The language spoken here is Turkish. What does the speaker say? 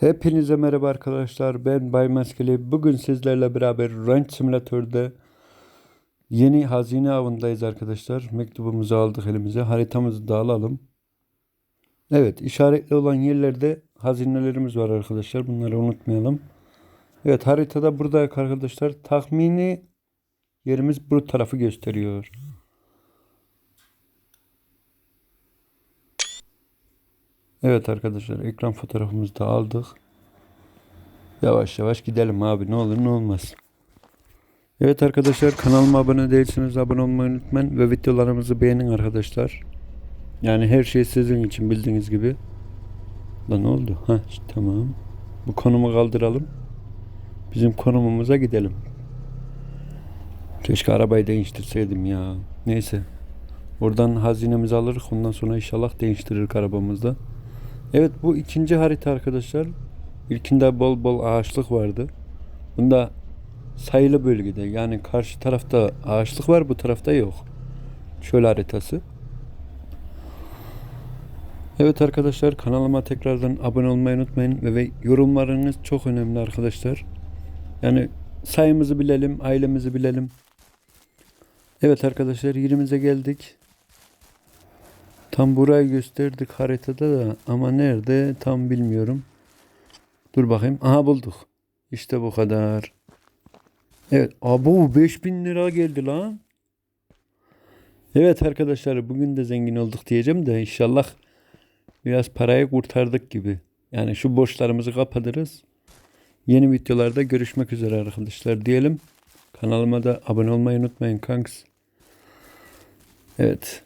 Hepinize merhaba arkadaşlar. Ben Bay Maskeli. Bugün sizlerle beraber Ranch Simulator'da yeni hazine avındayız arkadaşlar. Mektubumuzu aldık elimize. Haritamızı da alalım. Evet, işaretli olan yerlerde hazinelerimiz var arkadaşlar. Bunları unutmayalım. Evet, haritada burada arkadaşlar. Tahmini yerimiz bu tarafı gösteriyor. Evet arkadaşlar ekran fotoğrafımızı da aldık. Yavaş yavaş gidelim abi ne olur ne olmaz. Evet arkadaşlar kanalıma abone değilseniz abone olmayı unutmayın ve videolarımızı beğenin arkadaşlar. Yani her şey sizin için bildiğiniz gibi. Lan ne oldu? Ha işte tamam. Bu konumu kaldıralım. Bizim konumumuza gidelim. Keşke arabayı değiştirseydim ya. Neyse. Oradan hazinemizi alırız. Ondan sonra inşallah değiştirir arabamızda. Evet bu ikinci harita arkadaşlar. İlkinde bol bol ağaçlık vardı. Bunda sayılı bölgede yani karşı tarafta ağaçlık var bu tarafta yok. Şöyle haritası. Evet arkadaşlar kanalıma tekrardan abone olmayı unutmayın ve yorumlarınız çok önemli arkadaşlar. Yani sayımızı bilelim, ailemizi bilelim. Evet arkadaşlar yerimize geldik. Tam burayı gösterdik haritada da ama nerede tam bilmiyorum. Dur bakayım. Aha bulduk. İşte bu kadar. Evet. Abu 5000 lira geldi lan. Evet arkadaşlar bugün de zengin olduk diyeceğim de inşallah biraz parayı kurtardık gibi. Yani şu borçlarımızı kapatırız. Yeni videolarda görüşmek üzere arkadaşlar diyelim. Kanalıma da abone olmayı unutmayın kanks. Evet.